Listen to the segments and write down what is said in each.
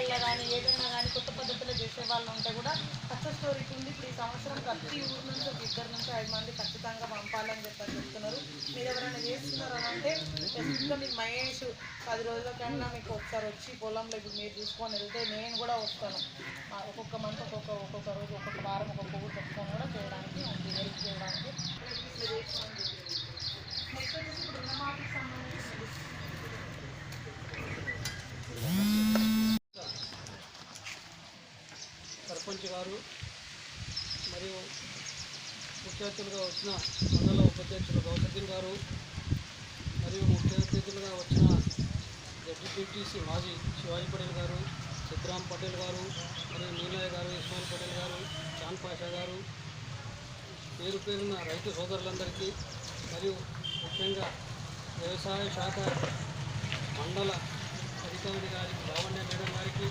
వ్యవసాయాల్లో కానీ ఏదైనా కానీ కొత్త పద్ధతిలో చేసే వాళ్ళు ఉంటే కూడా సక్సెస్ స్టోరీకి ఉంది ఇప్పుడు ఈ సంవత్సరం ప్రతి ఊరు నుంచి ఒక ఇద్దరు నుంచి ఐదు మంది ఖచ్చితంగా పంపాలని చెప్పని చెప్తున్నారు. మీరు ఎవరైనా చేస్తున్నారు అని అంటే ప్రస్తుతం మీకు మహేష్ పది రోజుల కన్నా మీకు ఒకసారి వచ్చి పొలంలో ఇప్పుడు మీరు చూసుకొని వెళ్తే నేను కూడా వస్తాను. ఒక్కొక్క మంత్ ఒక్కొక్క ఒక్కొక్క రోజు ఒక్కొక్క వారం ఒక్కొక్క ఊరు పెట్టుకొని కూడా చేయడానికి ఉంది హెల్ప్ చేయడానికి. మీరు ఇప్పుడు రుణమాఫీకి సంబంధించి సర్పంచ్ గారు మరియు ముఖ్య అతిథులుగా వచ్చిన మండల ఉపాధ్యక్షులు గౌసద్దీన్ గారు మరియు ముఖ్య అతిథులుగా వచ్చిన జడ్జిపిటిసి మాజీ శివాజీ పటేల్ గారు సిద్ధరామ్ పటేల్ గారు మరియు నీలయ్య గారు ఇస్మాయిల్ పటేల్ గారు చాన్ పాషా గారు. పేరు పేరున్న రైతు సోదరులందరికీ మరియు ముఖ్యంగా వ్యవసాయ శాఖ మండల అధికారి గారికి లావణ్య మేడం గారికి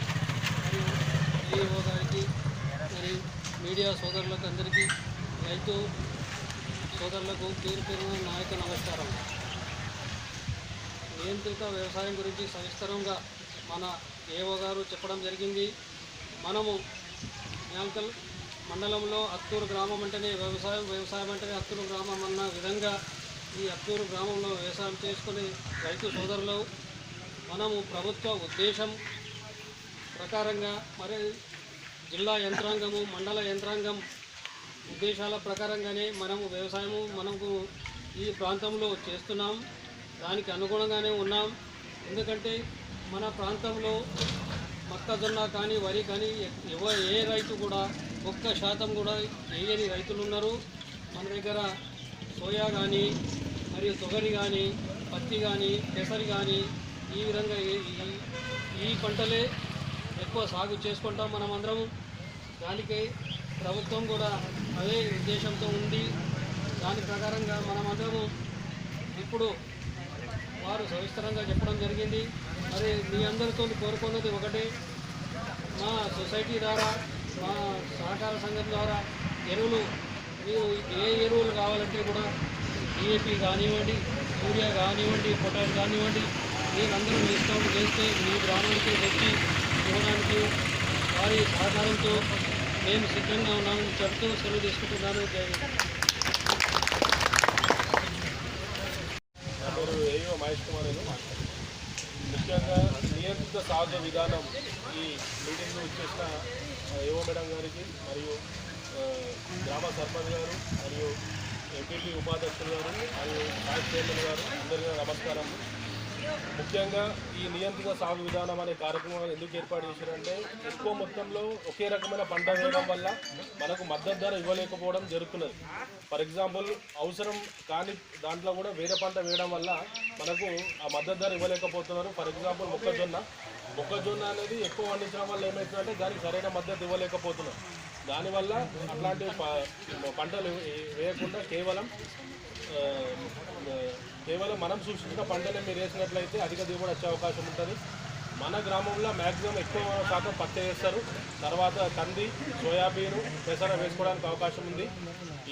మరియు డిఓ గారికి మరియు మీడియా సోదరులకు అందరికీ రైతు సోదరులకు పేరు పేరున నాయక నమస్కారం. నియంత్రిత వ్యవసాయం గురించి సవిస్తరంగా మన ఏవో గారు చెప్పడం జరిగింది. మనము యాంకల్ మండలంలో అత్తూరు గ్రామం అంటేనే వ్యవసాయం వ్యవసాయం అంటేనే అత్తూరు గ్రామం అన్న విధంగా ఈ అత్తూరు గ్రామంలో వ్యవసాయం చేసుకునే రైతు సోదరులు. మనము ప్రభుత్వ ఉద్దేశం ప్రకారంగా మరి జిల్లా యంత్రాంగము మండల యంత్రాంగం ఉద్దేశాల ప్రకారంగానే మనము వ్యవసాయము మనకు ఈ ప్రాంతంలో చేస్తున్నాం. దానికి అనుగుణంగానే ఉన్నాం. ఎందుకంటే మన ప్రాంతంలో మొక్కజొన్న కానీ వరి కానీ ఎవ ఏ రైతు కూడా ఒక్క శాతం కూడా వేయని రైతులు ఉన్నారు. మన దగ్గర సోయా కానీ మరియు తొగరి కానీ పత్తి కానీ పెసరి కానీ ఈ విధంగా ఈ- ఈ- ఈ పంటలే ఎక్కువ సాగు చేసుకుంటాం మనం అందరం దానికి ప్రభుత్వం కూడా అదే ఉద్దేశంతో ఉంది. దాని ప్రకారంగా మనం అందరము ఇప్పుడు వారు సవిస్తరంగా చెప్పడం జరిగింది. మరి మీ అందరితో కోరుకున్నది ఒకటే. మా సొసైటీ ద్వారా మా సహకార సంఘం ద్వారా ఎరువులు మీరు ఏ ఎరువులు కావాలంటే కూడా డిఏపి కానివ్వండి యూరియా కానివ్వండి పొటాష్ కానివ్వండి మీరందరూ ఇష్టం చేస్తే మీ గ్రామానికి తెచ్చి ఇవ్వడానికి వారి సహకారంతో మేము సిద్ధంగా ఉన్నామని చెప్తూ సెలవు తీసుకుంటున్నాను. మహేష్ కుమార్ ముఖ్యంగా నియంత్రిత సాగు విధానం ఈ మీటింగ్లో ఇచ్చేసిన ఏవో మేడం గారికి మరియు గ్రామ సర్పంచ్ గారు మరియు ఎంపీపీ ఉపాధ్యక్షులు గారు మరియు వైస్ చైర్మన్ గారు అందరికీ నమస్కారం. ముఖ్యంగా ఈ నియంత్రిత సాగు విధానం అనే కార్యక్రమం ఎందుకు ఏర్పాటు చేశారంటే ఎక్కువ మొత్తంలో ఒకే రకమైన పంట వేయడం వల్ల మనకు మద్దతు ధర ఇవ్వలేకపోవడం జరుగుతున్నది. ఫర్ ఎగ్జాంపుల్ అవసరం కాని దాంట్లో కూడా వేరే పంట వేయడం వల్ల మనకు ఆ మద్దతు ధర ఇవ్వలేకపోతున్నారు. ఫర్ ఎగ్జాంపుల్ మొక్కజొన్న. మొక్కజొన్న అనేది ఎక్కువ పండించడం వల్ల ఏమవుతుందంటే దానికి సరైన మద్దతు ఇవ్వలేకపోతున్నారు. దానివల్ల అట్లాంటి ప- పంటలు వేయకుండా కేవలం కేవలం మనం సూచించిన పంటనే మీరు వేసినట్లయితే అధిక దిగుబడి వచ్చే అవకాశం ఉంటుంది. మన గ్రామంలో మ్యాక్సిమం ఎక్కువ శాతం పత్తి వేస్తారు. తర్వాత కంది సోయాబీన్ పెసర వేసుకోవడానికి అవకాశం ఉంది.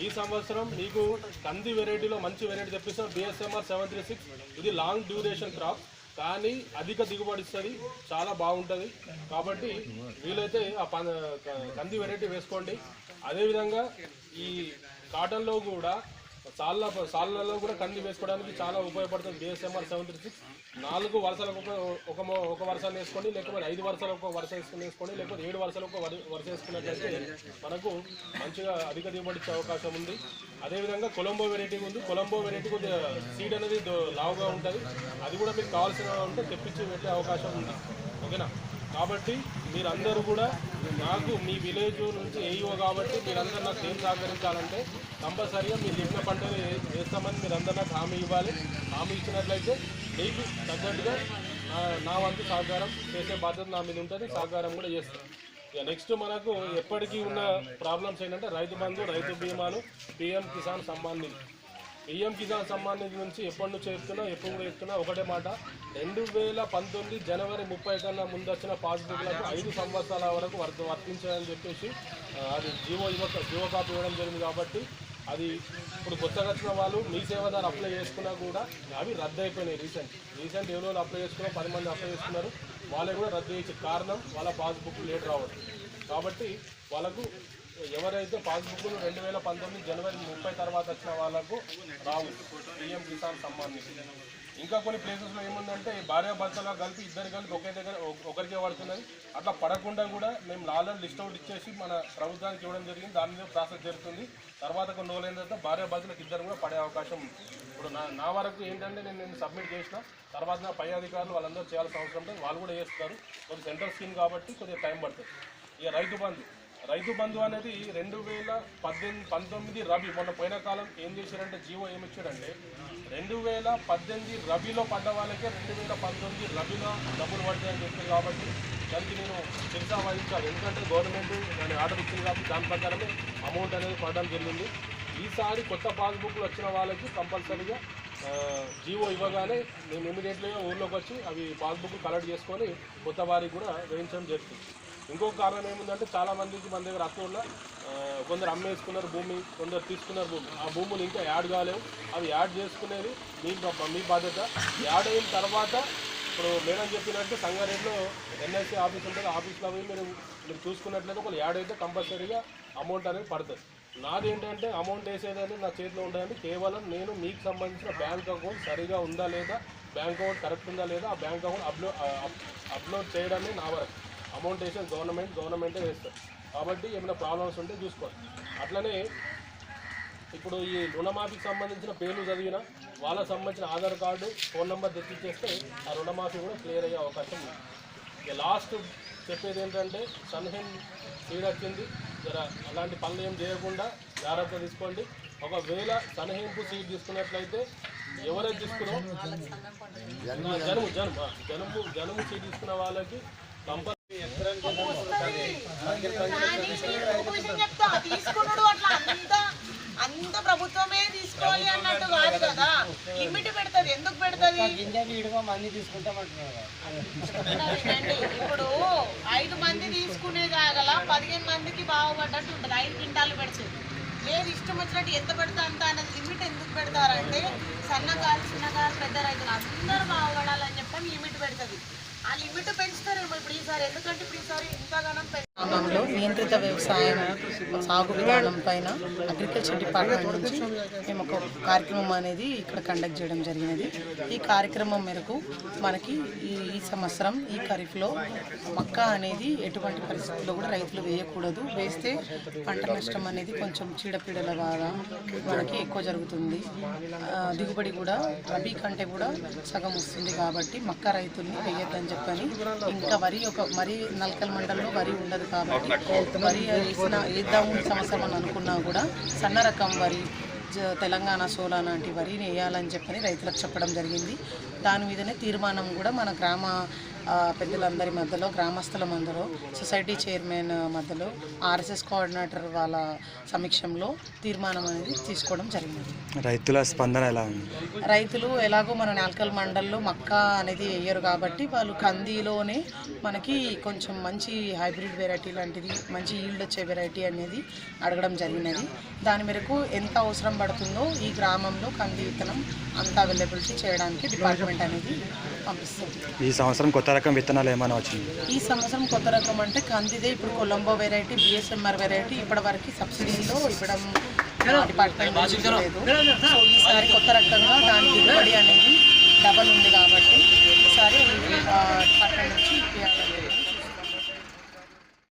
ఈ సంవత్సరం మీకు కంది వెరైటీలో మంచి variety తెప్పిస్తాం. BSMR seven three six. ఇది లాంగ్ డ్యూరేషన్ క్రాప్. కానీ అధిక దిగుబడి ఇస్తుంది. చాలా బాగుంటుంది. కాబట్టి వీలైతే ఆ ప కంది వెరైటీ వేసుకోండి. అదేవిధంగా ఈ కాటన్లో కూడా సాళ్ళ సాళ్ళలో కూడా కంది వేసుకోవడానికి చాలా ఉపయోగపడుతుంది. బిఎస్ఎంఆర్ సెవెన్ త్రీ సిక్స్ నాలుగు వరుసలకు ఒక ఒక ఒక వరుసను వేసుకోండి లేకపోతే ఐదు వరుసలకు ఒక వరుస వేసుకుని వేసుకోండి లేకపోతే ఏడు వరుసలకు ఒక వరి- వరుస వేసుకున్నట్లయితే మనకు మంచిగా అధిక దిగుబడి ఇచ్చే అవకాశం ఉంది. అదేవిధంగా కొలంబో వెరైటీ ఉంది. కొలంబో వెరైటీ కొద్దిగా సీడ్ అనేది లావుగా ఉంటుంది. అది కూడా మీకు కావాల్సిన ఉంటే తెప్పించి పెట్టే అవకాశం ఉంది. ఓకేనా? కాబట్టి మీరందరూ కూడా నాకు మీ విలేజ్ నుంచి ఏఈఓ కాబట్టి మీరందరూ నాకు ఏం సహకరించాలంటే కంపల్సరీగా మీరు చెప్పిన పంటలు వేస్తామని మీరందరూ నాకు హామీ ఇవ్వాలి. హామీ ఇచ్చినట్లయితే మీకు తగ్గట్టుగా నా వంతు సహకారం చేసే బాధ్యత నా మీద ఉంటుంది. సహకారం కూడా చేస్తాను ఇక నెక్స్ట్ మనకు ఎప్పటికీ ఉన్న ప్రాబ్లమ్స్ ఏంటంటే రైతు బంధు రైతు బీమాలు పిఎం కిసాన్ సంబంధించి పిఎం కిసాన్ సమ్మాన్ నిధి నుంచి ఎప్పటి నుంచి చెప్తున్నా ఎప్పుడు కూడా చెప్తున్నా ఒకటే మాట. రెండు వేల పంతొమ్మిది జనవరి ముప్పై కన్నా ముందు వచ్చిన పాస్బుక్లకు ఐదు సంవత్సరాల వరకు వర్త వర్తించాలని చెప్పేసి అది జీవో యువ జీవో కాపీ ఇవ్వడం జరిగింది కాబట్టి అది ఇప్పుడు కొత్తగా వచ్చిన వాళ్ళు మీ సేవ ద్వారా అప్లై చేసుకున్నా కూడా అవి రద్దు అయిపోయినాయి రీసెంట్. రీసెంట్ ఎవరో అప్లై చేసుకున్నా పది మంది అప్లై చేసుకున్నారు. వాళ్ళకి కూడా రద్దు చేసే కారణం వాళ్ళ పాస్బుక్ లేట్ రావడం. కాబట్టి వాళ్ళకు ఎవరైతే పాస్బుక్లు రెండు వేల పంతొమ్మిది జనవరి ముప్పై తర్వాత వచ్చిన వాళ్ళకు రావు పిఎం కిసాన్ సమ్మాన్ నిధి. ఇంకా కొన్ని ప్లేసెస్లో ఏముందంటే భార్యాభర్తలా కలిపి ఇద్దరు కలిపి ఒకే దగ్గర ఒక- ఒకరికే పడుతున్నది. అట్లా పడకుండా కూడా మేము లాలర్ లిస్ట్ అవుట్ ఇచ్చేసి మన ప్రభుత్వానికి ఇవ్వడం జరిగింది. దాని మీద ప్రాసెస్ జరుగుతుంది. తర్వాత కొన్ని రోజులు తర్వాత భార్య ఇద్దరు కూడా పడే అవకాశం ఉంది ఇప్పుడు నా నా వరకు ఏంటంటే నేను నేను సబ్మిట్ చేసిన తర్వాత నా పై అధికారులు వాళ్ళందరూ చేయాల్సిన అవసరం ఉంటుంది వాళ్ళు కూడా చేస్తారు. కొంచెం సెంట్రల్ స్కీమ్ కాబట్టి కొద్దిగా టైం పడుతుంది. ఇక రైతు బంధు. రైతు బంధు అనేది రెండు వేల పద్దెనిమిది పంతొమ్మిది రబీ మొన్న పోయిన కాలం ఏం చేశారంటే జీవో ఏమి ఇచ్చాడంటే రెండు వేల పద్దెనిమిది రబీలో పడ్డ వాళ్ళకే రెండు వేల పంతొమ్మిది రబీలో డబ్బులు పడతాయని చెప్పింది కాబట్టి దానికి నేను చిరుసా వహించాలి. ఎందుకంటే గవర్నమెంట్ దాని ఆర్డర్ ఇచ్చింది కాబట్టి దాని ప్రకారమే అమౌంట్ అనేది పడడం జరిగింది. ఈసారి కొత్త పాస్బుక్లు వచ్చిన వాళ్ళకి కంపల్సరీగా జీవో ఇవ్వగానే మేము ఇమీడియట్లీగా ఊళ్ళోకి వచ్చి అవి పాస్బుక్ కలెక్ట్ చేసుకొని కొత్త వారికి కూడా వేయించడం జరుగుతుంది. ఇంకొక కారణం ఏముందంటే చాలామందికి మన దగ్గర అత్తూరులో కొందరు అమ్మేసుకున్నారు భూమి కొందరు తీసుకున్నారు భూమి. ఆ భూములు ఇంకా యాడ్ కాలేవు. అవి యాడ్ చేసుకునేది మీ మీ బాధ్యత. యాడ్ అయిన తర్వాత ఇప్పుడు మేడం చెప్పినట్టు సంగారెడ్డిలో ఎన్ఎస్సీ ఆఫీస్ ఉంటుంది. ఆఫీస్లో పోయి మీరు మీరు చూసుకున్నట్లయితే ఒకళ్ళు యాడ్ అయితే కంపల్సరీగా అమౌంట్ అనేది పడుతుంది. నాది ఏంటంటే అమౌంట్ వేసేది నా చేతిలో ఉండదండి కేవలం నేను మీకు సంబంధించిన బ్యాంక్ అకౌంట్ సరిగా ఉందా లేదా బ్యాంక్ అకౌంట్ కరెక్ట్ ఉందా లేదా ఆ బ్యాంక్ అకౌంట్ అప్లో అప్లోడ్ చేయడమే నా వరకు. అమౌంట్ వేసేది గవర్నమెంట్ గవర్నమెంటే వేస్తారు. కాబట్టి ఏమైనా ప్రాబ్లమ్స్ ఉంటే చూసుకోవాలి. అట్లనే ఇప్పుడు ఈ రుణమాఫీకి సంబంధించిన పేర్లు చదివిన వాళ్ళకి సంబంధించిన ఆధార్ కార్డు ఫోన్ నెంబర్ తెచ్చిచ్చేస్తే ఆ రుణమాఫీ కూడా క్లియర్ అయ్యే అవకాశం ఉంది. ఇక లాస్ట్ చెప్పేది ఏంటంటే సన్హెన్ సీడ్ వచ్చింది. జర అలాంటి పనులు ఏం చేయకుండా జాగ్రత్త తీసుకోండి. ఒకవేళ సన్హెన్పు సీడ్ తీసుకున్నట్లయితే ఎవరైతే తీసుకున్నో జనుము జనుము ఆ, జనుము జనుము తీసుకున్న వాళ్ళకి కంపల్ తీసుకున్నాడు అట్లా అంత అంత ప్రభుత్వమే తీసుకోవాలి అన్నట్టు కాదు కదా లిమిట్ పెడతది ఎందుకు పెడతది గింజ ఇప్పుడు ఐదు మంది తీసుకునే జాగల పదిహేను మందికి బాగుపడ్డట్టు ఉంటుంది ఐదు క్వింటాలు పెడితే లేదు ఇష్టం వచ్చినట్టు ఎంత పెడతా అంత అనేది లిమిట్ ఎందుకు పెడతారంటే సన్నకారు చిన్నకారు పెద్ద రైతులు అందరూ బాగుపడాలని చెప్పని లిమిట్ పెడుతుంది ఆ లిమిట్ పెంచుతారేమో ఇప్పుడు ఈసారి. ఎందుకంటే ఇప్పుడు ఈసారి ఇంతగానం పెంచ నియంత్రిత వ్యవసాయం సాగు విధానం పైన అగ్రికల్చర్ డిపార్ట్మెంట్ నుంచి మేము ఒక కార్యక్రమం అనేది ఇక్కడ కండక్ట్ చేయడం జరిగినది. ఈ కార్యక్రమం మేరకు మనకి ఈ ఈ సంవత్సరం ఈ ఖరీఫ్లో మక్క అనేది ఎటువంటి పరిస్థితుల్లో కూడా రైతులు వేయకూడదు. వేస్తే పంట నష్టం అనేది కొంచెం చీడపీడల ద్వారా మనకి ఎక్కువ జరుగుతుంది. దిగుబడి కూడా రబీ కంటే కూడా సగం వస్తుంది కాబట్టి మక్క రైతుల్ని వేయొద్దని చెప్పని ఇంకా వరి ఒక మరి నల్కల్ మండలంలో వరి ఉండదు కాబట్టి వరి వేద్దాము సంవత్సరం అని అనుకున్నా కూడా సన్న రకం వరి తెలంగాణ సోలా లాంటి వరిని వేయాలని చెప్పని రైతులకు చెప్పడం జరిగింది. దాని మీదనే తీర్మానం కూడా మన గ్రామ పెద్దలందరి మధ్యలో గ్రామస్తుల మధ్యలో సొసైటీ చైర్మన్ మధ్యలో ఆర్ఎస్ఎస్ కోఆర్డినేటర్ వాళ్ళ సమక్షంలో తీర్మానం అనేది తీసుకోవడం జరిగింది. రైతుల స్పందన ఎలా ఉంది? రైతులు ఎలాగో మన నాల్కల్ మండల్లో మక్క అనేది వేయరు కాబట్టి వాళ్ళు కందిలోనే మనకి కొంచెం మంచి హైబ్రిడ్ వెరైటీ లాంటిది మంచి ఈల్డ్ వచ్చే వెరైటీ అనేది అడగడం జరిగినది. దాని మేరకు ఎంత అవసరం పడుతుందో ఈ గ్రామంలో కంది విత్తనం అంతా అవైలబిలిటీ చేయడానికి డిపార్ట్మెంట్ అనేది పంపిస్తుంది. ఈ సంవత్సరం కొత్త రకం విత్తనాలు ఏమైనా వచ్చింది ఈ సంవత్సరం కొత్త రకం అంటే కందిదే ఇప్పుడు కొలంబో వెరైటీ బిఎస్ఎంఆర్ వెరైటీ ఇప్పటి వరకు సబ్సిడీలో ఇవ్వడం డిపార్ట్మెంట్ లేదు. సో ఈసారి కొత్త రకంగా దాని దిగుబడి అనేది డబల్ ఉంది కాబట్టి ఈసారి డిపార్ట్మెంట్ నుంచి